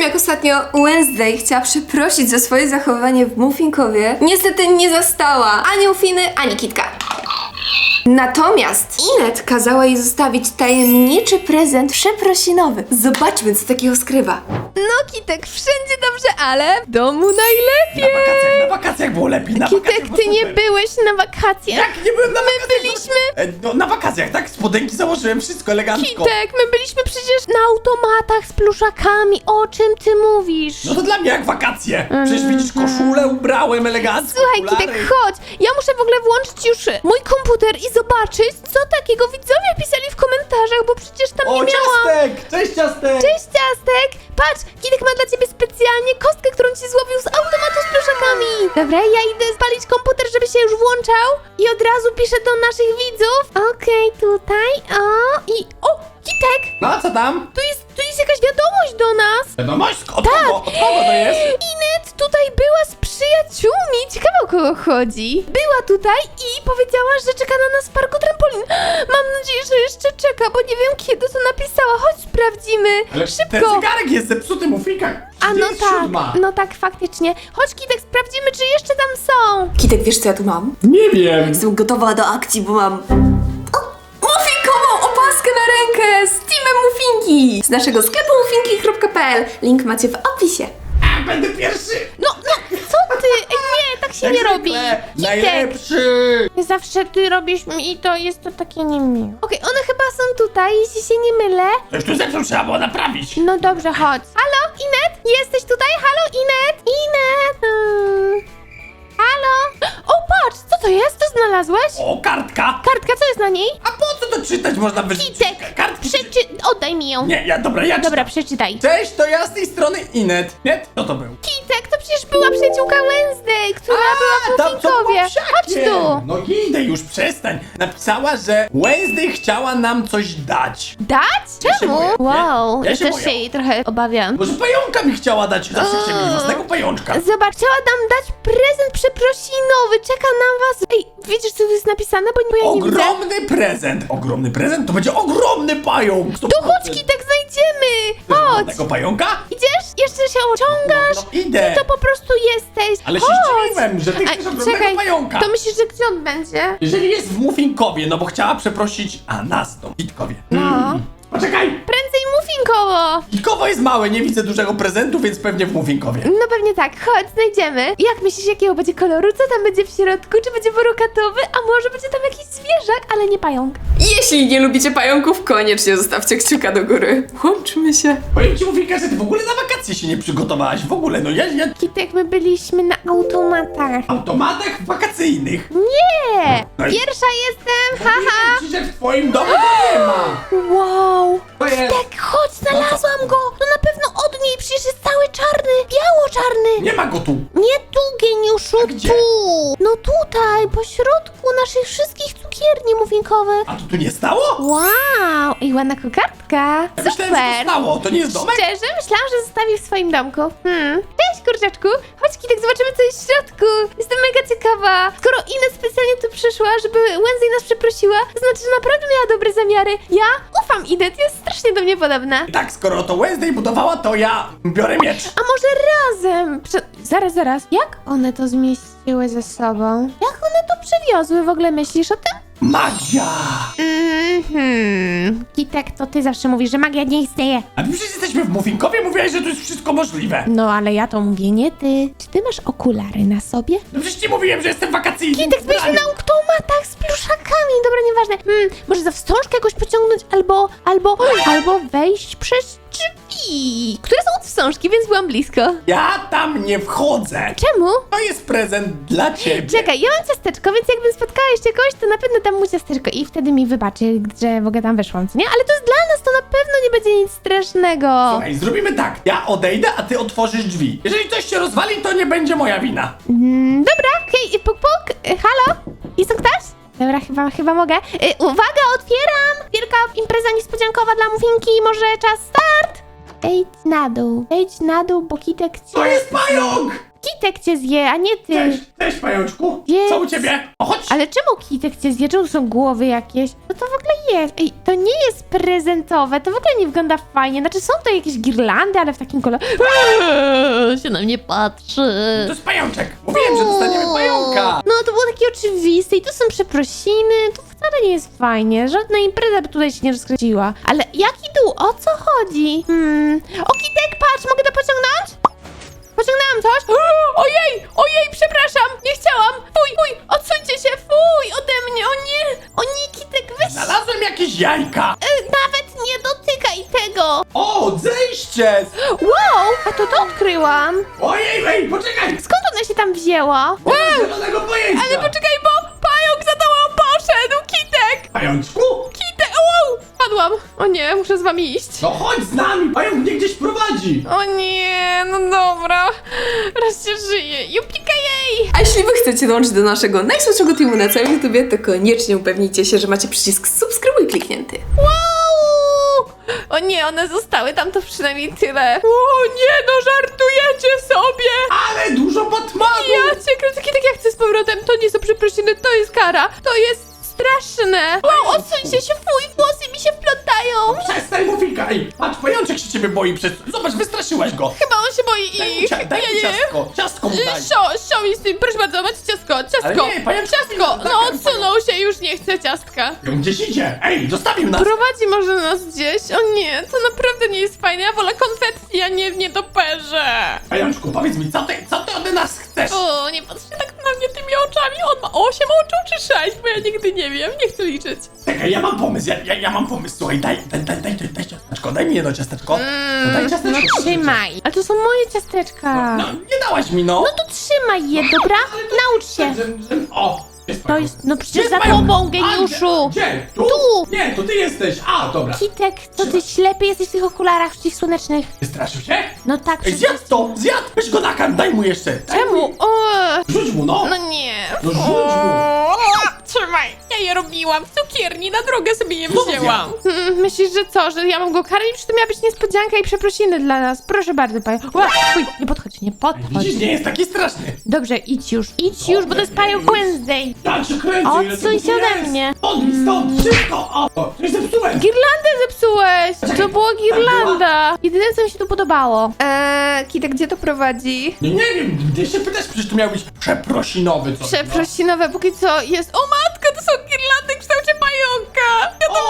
tym jak ostatnio Wednesday chciała przeprosić za swoje zachowanie w Muffinkowie, niestety nie zastała ani Ufiny, ani Kitka. Natomiast Inet kazała jej zostawić tajemniczy prezent przeprosinowy. Zobaczmy, co takiego skrywa. No, Kitek, wszędzie dobrze, ale w domu Na najlepiej. wakacjach, na wakacjach było lepiej, na wakacjach Kitek, było ty nie super. byłeś na wakacjach. Jak nie byłem na wakacjach? byliśmy- E, No, na wakacjach, tak? Spodenki założyłem, wszystko elegancko. Kitek, my byliśmy przecież na automatach z pluszakami. O czym ty mówisz? No to dla mnie jak wakacje. Przecież widzisz, koszulę ubrałem elegancko, Słuchaj, okulary. Kitek, chodź! Ja muszę w ogóle włączyć już mój komputer i zobaczyć, co takiego widzowie pisali w komentarzach, bo przecież tam O, nie miałam. ciastek! Cześć, ciastek! Cześć, Ciastek! Patrz, Kitek ma dla ciebie specjalnie kostkę, którą ci złowił z automatu z pluszakami. Dobra, ja idę spalić komputer, żeby się już włączał i od razu piszę do naszych widzów. Okej, tutaj, o i... O, Kitek! No, a co tam? Tu jest, tu jest jakaś wiadomość do nas. Wiadomość? Od Tak. kogo? Od kogo to jest? Inet tutaj była z przyjaciółmi. Ciekawe o kogo chodzi. Była tutaj i powiedziała, że czeka na nas w parku trampolin. Mam nadzieję, że jeszcze czeka, bo nie wiem kiedy to napisała. Chodź sprawdzimy. Ale ten Szybko. zegarek jest zepsuty, Mufika. A no tak, siódma. no tak, faktycznie. Chodź Kitek, sprawdzimy, czy jeszcze tam są. Kitek, wiesz co ja tu mam? Nie wiem. Jestem gotowa do akcji, bo mam... O, Muffinkową opaskę na rękę z Teamem Muffinki! Z naszego sklepu muffinki.pl. Link macie w opisie. A, będę pierwszy. No, no, co ty? Ej, tak się Jak nie zwykle. robi. Kitek, Najlepszy. zawsze ty robisz mi i to jest to takie niemiłe. Okej, one chyba są tutaj, jeśli się nie mylę. Coś tu zepsuł, trzeba było naprawić. No dobrze, chodź. Halo, Inet? Jesteś tutaj? Halo, Inet? Inet? Hmm. Halo? O, patrz, co to jest? Co znalazłeś? O, kartka. Kartka, co jest na niej? A po co to czytać? Można wyrzucić Kitek, kartki. przeczy... Oddaj mi ją. Nie, ja, dobra, ja Dobra, czytam. przeczytaj. Cześć, to ja z tej strony Inet. Nie? Kto to był? Kitek, przecież była przyjaciółka Wednesday, która była w tam co Chodź tu. No idę już, przestań. Napisała, że Wednesday chciała nam coś dać. Dać? Ja się Czemu? boję. Wow, Ja ja się też boję. się jej trochę obawiam. Może pająka mi chciała dać. Zawsze chciałem mieć własnego pajączka. Zobacz, chciała nam dać prezent przeprosinowy, czeka na was. Ej, widzisz co tu jest napisane? Bo, bo ja nie widzę. Ogromny prezent. Ogromny prezent? To będzie ogromny pająk. To To chodź, Kitek, znajdziemy! Chodź! Tego pająka? Idziesz? Jeszcze się ociągasz? No, no idę. Ty to po prostu jesteś. Ale się Chodź. zdziwiłem, że ty chcesz A, ogromnego czekaj, pająka. to myślisz, że gdzie on będzie? Jeżeli jest w Muffinkowie, no bo chciała przeprosić, a nas to Kitkowie. No. Poczekaj! Prędzej muffinkowo! Kitkowo jest małe, nie widzę dużego prezentu, więc pewnie w Muffinkowie. No pewnie tak, chodź, znajdziemy. Jak myślisz, jakiego będzie koloru? Co tam będzie w środku? Czy będzie brokatowy? A może będzie tam jakiś zwierzak, ale nie pająk? Jeśli nie lubicie pająków, koniecznie zostawcie kciuka do góry. Łączmy się. Powiem ci, Muffinka, że ty w ogóle na wakacje się nie przygotowałaś. W ogóle, no ja, ja Kitek, my byliśmy na automatach. automatach wakacyjnych. Nie! No Pierwsza jestem, haha! Jak w twoim domu to nie ma. Wow! To jest... Tak, chodź, znalazłam go! To na pewno od niej, przecież jest cały czarny, biało-czarny! Nie ma go tu. Nie tu, geniuszu, A gdzie? tu! No tutaj, po środku naszych wszystkich cukierni muffinkowych. A to tu nie stało? Wow! I ładna kokardka. Ja myślałem, że to Super! stało. To nie jest domek? Szczerze, myślałam, że zostawi w swoim domku. Hmm. Cześć, kurczaczku! Chodź, Kitek, zobaczymy, co jest w środku. Jestem mega ciekawa. Skoro Ines specjalnie tu przyszła, żeby Wednesday nas przeprosiła, to znaczy, że naprawdę miała dobre zamiary. Ja ufam Inet, jest strasznie do mnie podobna. Tak, skoro to Wednesday budowała, to ja biorę miecz. A może razem? Prze zaraz, zaraz. Jak one to zmieściły ze sobą? Jak one to przywiozły? W ogóle myślisz o tym? Magia! Mhm. Kitek, to ty zawsze mówisz, że magia nie istnieje. A my przecież jesteśmy w Muffinkowie, mówiłaś, że tu jest wszystko możliwe. No, ale ja to mówię, nie ty. Czy ty masz okulary na sobie? No przecież ci mówiłem, że jestem wakacyjny. Kitek, byliśmy na automatach z pluszakami. Dobra, nieważne. Hmm, może za wstążkę jakoś pociągnąć, albo, albo, albo wejść przez drzwi, które są od wstążki, więc byłam blisko. Ja tam nie wchodzę. Czemu? To jest prezent dla ciebie. Czekaj, ja mam ciasteczko, więc jakbym spotkała jeszcze kogoś, to na pewno dam mu ciasteczko i wtedy mi wybaczy, że w ogóle tam weszłam, co nie? Ale to jest dla nas, to na pewno nie będzie nic strasznego. Słuchaj, zrobimy tak. Ja odejdę, a ty otworzysz drzwi. Jeżeli coś się rozwali, to nie będzie moja wina. Mm, dobra, hej, puk puk, y, halo? Jest tu ktoś? Dobra, chyba, chyba mogę. Y, uwaga, otwieram! Wielka impreza niespodziankowa dla Muffinki, może czas start? Wejdź na dół, wejdź na dół, bo Kitek cię... To jest pająk! Kitek cię zje, a nie ty. Cześć, cześć pajączku. Jedz. Co u ciebie? O, chodź. Ale czemu kitek cię zje? Czemu są głowy jakieś? Co to w ogóle jest? Ej, to nie jest prezentowe, to w ogóle nie wygląda fajnie. Znaczy są to jakieś girlandy, ale w takim kolorze... Się na mnie patrzy. To jest pajączek. Mówiłem, że dostaniemy pająka. No to było takie oczywiste i tu są przeprosiny, to wcale nie jest fajnie. Żadna impreza by tutaj się nie rozkręciła. Ale jaki dół? O co chodzi? Hmm... O, kitek, patrz, mogę to pociągnąć? Pociągnęłam coś? Ojej, ojej, przepraszam, nie chciałam. Fuj, fuj, odsuńcie się, fuj, ode mnie, o nie. O nie, kitek, weź Znalazłem jakieś jajka. Tego! O, zejście. Wow! A to to odkryłam! Ojej, ej, poczekaj. Skąd ona się tam wzięła? Nie mam zielonego pojęcia. poczekaj, bo pająk za tobą poszedł! Kitek! Pajączku? Kitek! Wow! Padłam! O nie, muszę z wami iść. No chodź z nami, pająk mnie gdzieś prowadzi. O nie, no dobra. Raz się żyje. Jupika jej! A jeśli wy chcecie dołączyć do naszego najsłodszego teamu na całym YouTubie, to koniecznie upewnijcie się, że macie przycisk subskrybuj kliknięty. Wow! Nie, one zostały tam to przynajmniej tyle. O nie, no żartujecie sobie! Ale dużo Batmanów. Ja cię kręcę, tak jak chcę z powrotem, to nie są przeprosiny, to jest kara, to jest straszne. Wow, odsuńcie się, fuj, włosy mi się wplątają. Przestań, Mufika. Ej, patrz, pajączek się ciebie boi przez... Zobacz, wystraszyłaś go. Chyba on się boi Daj mu, ich. cia- daj mu ciastko. Ciastko mu daj. Sio, sio mi z tym, proszę bardzo, macie ciastko, ciastko. Ale nie, pajączek ciastko, mi no zabrał odsunął się, już nie chce ciastka. On gdzieś idzie. Ej, zostawił nas. Prowadzi może nas gdzieś? O nie, to naprawdę nie jest fajne, ja wolę konfetti, a nie w nietoperze. Pajączku, powiedz mi, co ty, co ty od nas chcesz? O, nie patrzcie tak na mnie tymi oczami, on ma 8 oczu czy 6, bo ja nigdy nie wiem, nie chcę liczyć. Czekaj, ja mam pomysł, ja, ja, ja mam pomysł. Słuchaj, daj, daj, daj, daj, daj, daj ciasteczko, daj mi jedno ciasteczko. no daj ciasteczko. no trzymaj. Ale to są moje ciasteczka. No, nie dałaś mi, no. No to trzymaj je, dobra? Naucz się. Że, że, o, To jest, no przecież Jest za pająk. tobą, geniuszu. Gdzie? gdzie? Tu? Tu. Nie, to ty jesteś. A, dobra. Kitek, to ty ślepy jesteś w tych okularach przeciwsłonecznych. Wystraszył się? No tak, Ej, przecież... zjadł to, zjadł. Weź go na karm, daj mu jeszcze. Daj Czemu? Mu. O, Rzuć mu, no. no nie. No rzuć O, Trzymaj, je robiłam w cukierni, na drogę sobie je Co wzięłam. Mm, Myślisz, że co, że ja mam go karmić? Czy to miała być niespodzianka i przeprosiny dla nas? Proszę bardzo, panie. Ła, fuj, nie podchodź, nie podchodź. Widzisz, nie jest taki straszny. Dobrze, idź już, idź już, bo to jest pająk Wednesday. Ja cię kręcę, ile Odsuń tego się ode jest. mnie. Odbij stąd, szybko. O, o, coś zepsułem. Girlandę zepsułeś! To była Tak girlanda! Jedyne, co mi się tu podobało. Eee, Kitek, gdzie to prowadzi? No nie wiem, gdzie się pytasz, przecież to miał być przeprosinowy coś. Przeprosinowe, póki co jest... O matko, to są girlandy w kształcie pająka! Ja to O! nie, fo!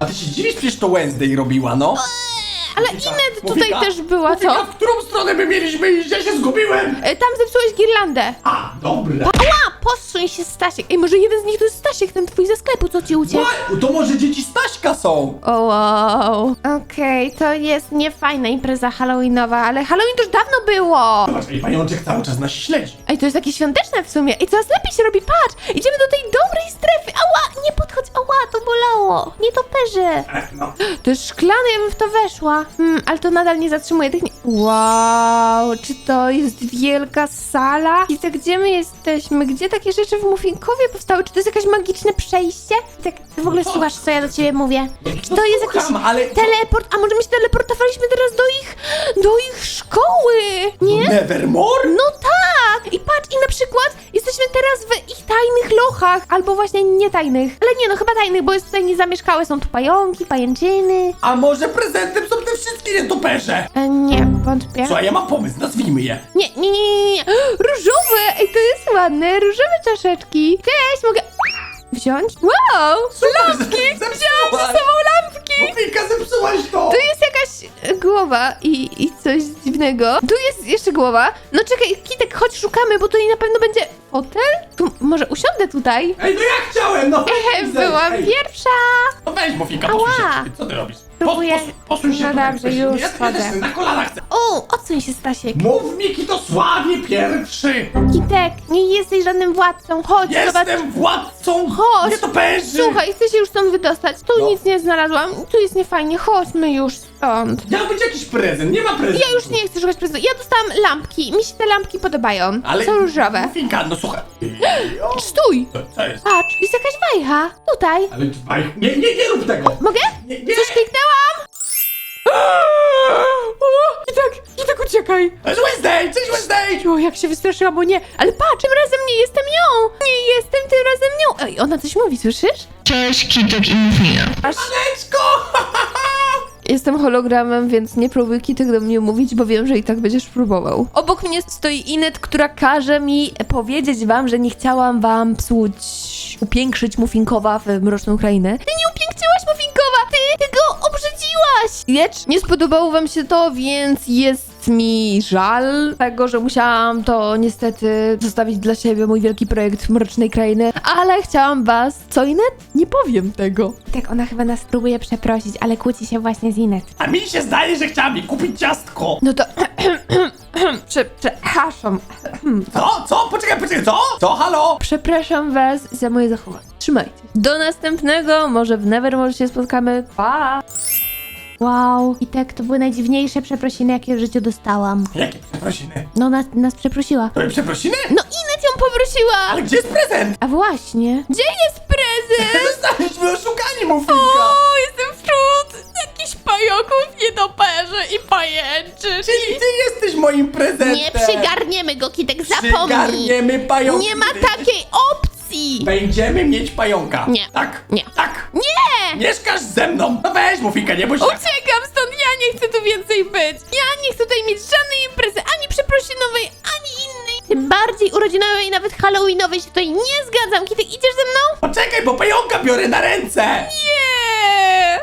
A ty się dziwisz, przecież to Wednesday robiła, no. Ale Mufika, Inet tutaj Mufika, też była, Mufika, co? w którą stronę my mieliśmy iść? Ja się zgubiłem. E, Tam zepsułeś girlandę. A, dobra. Posuń się Stasiek. Ej, może jeden z nich to jest Stasiek, ten twój ze sklepu, co ci uciekł? Ła, To może dzieci Staśka są. O wow. Okej, to jest niefajna impreza halloweenowa, ale Halloween to już dawno było. Zobacz, ej, pajączek cały czas nas śledzi. Ej, to jest takie świąteczne w sumie. Ej, coraz lepiej się robi, patrz! Idziemy do tej dobrej strefy. Ała, nie podchodź, ała, to bolało. Nie toperze. E, no. To jest szklane, ja bym w to weszła. Hmm, ale to nadal nie zatrzymuje tych... Nie... Wow, czy to jest wielka sala? I tak, gdzie my jesteśmy? Gdzie takie rzeczy w Muffinkowie powstały? Czy to jest jakieś magiczne przejście? Tak, ty w ogóle No. słuchasz, co ja do ciebie mówię? Czy to jest jakiś słucham, ale- teleport? A może my się teleportowaliśmy teraz do ich... do ich szkoły? Nie? Nevermore? No tak! I patrz, i na przykład jesteśmy teraz w ich tajnych lochach, albo właśnie nie tajnych. Ale nie, no chyba tajnych, bo jest tutaj niezamieszkałe, są tu pająki, pajęczyny. A może prezentem wszystkie nietoperze? E, nie, wątpię. Słuchaj, ja mam pomysł, nazwijmy je. Nie, nie, nie, nie, nie. Różowe! Ej, to jest ładne, różowe czaszeczki. Cześć, mogę wziąć? Wow! Lampki! Zepsułaś. Wziąłam ze sobą lampki! Mufika, zepsułaś to. Tu jest jakaś e, głowa i, i coś dziwnego. Tu jest jeszcze głowa. No czekaj, Kitek, chodź szukamy, bo tutaj na pewno będzie fotel? Tu, może usiądę tutaj? Ej, no ja chciałem, no. Byłam Ej, pierwsza! No weź, Mufika, posuń się. Co ty robisz? Próbuję. Pos, pos, posuń się. No tutaj, dobrze, już ja, na kolanach chcę. O, odsuń się, Stasiek. Mów mi, Kitosławie pierwszy. Kitek, nie jesteś żadnym władcą. Chodź, zobacz. Jestem władcą Chodź. nietoperzy. Słuchaj, chcę się już stąd wydostać. Tu No. nic nie znalazłam. Tu jest niefajnie. Chodźmy już stąd. Miał być jakiś prezent, nie ma prezentu. Ja już nie chcę szukać prezentu. Ja dostałam lampki. Mi się te lampki podobają. Ale... Są różowe. Mufinka, no słuchaj. O, Stój! Co, co jest? Patrz, jest jakaś wajcha. Tutaj. Ale dbaj. Nie, nie, nie rób tego. Mogę? Nie, nie. Coś czekaj. Cześć Wednesday, cześć Wednesday! O, jak się wystraszyłam, bo nie. Ale patrz, tym razem nie jestem nią. Nie jestem tym razem nią. Ej, ona coś mówi, słyszysz? Cześć, Kitek i Mufina. Maneczko! Jestem hologramem, więc nie próbuj Kitek do mnie mówić, bo wiem, że i tak będziesz próbował. Obok mnie stoi Inet, która każe mi powiedzieć wam, że nie chciałam wam psuć, upiększyć Muffinkowa w Mroczną Krainę. Ty nie upiększyłaś Muffinkowa! Ty, ty go obrzydziłaś! Lecz nie spodobało wam się to, więc jest mi żal tego, że musiałam to niestety zostawić dla siebie, mój wielki projekt Mrocznej Krainy, ale chciałam was... Co Inet? Nie powiem tego. Tak, ona chyba nas próbuje przeprosić, ale kłóci się właśnie z Inet. A mi się zdaje, że chciała mi kupić ciastko. No to. Prze, przepraszam. Co? Co? Poczekaj, poczekaj, co? Co? Halo? Przepraszam Was za moje zachowanie. Trzymajcie. się. Do następnego. Może w Never może się spotkamy. Pa! Wow, i tak to były najdziwniejsze przeprosiny, jakie w życiu dostałam. Jakie przeprosiny? No, nas, nas przeprosiła. To przeprosiny? No, Inet ją poprosiła! Ale gdzie jest prezent? A właśnie. Gdzie jest prezent? Zostaliśmy oszukani, Mufinka! jestem w przód! Jakiś pająków nietoperze i pajęczy. Czyli ty jesteś moim prezentem! Nie przygarniemy go, Kitek, zapomnij! Przygarniemy pająka! Nie ma takiej opcji! Będziemy mieć pająka! Nie. Tak! Nie. Tak! Nie! Mieszkasz ze mną! No weź, Mufinka, nie bądź tak. Uciekam stąd, ja nie chcę tu więcej być. Ja nie chcę tutaj mieć żadnej imprezy, ani przeprosinowej, ani innej. Tym bardziej urodzinowej i nawet halloweenowej się tutaj nie zgadzam. Kitek, idziesz ze mną? Poczekaj, bo pająka biorę na ręce! Nie,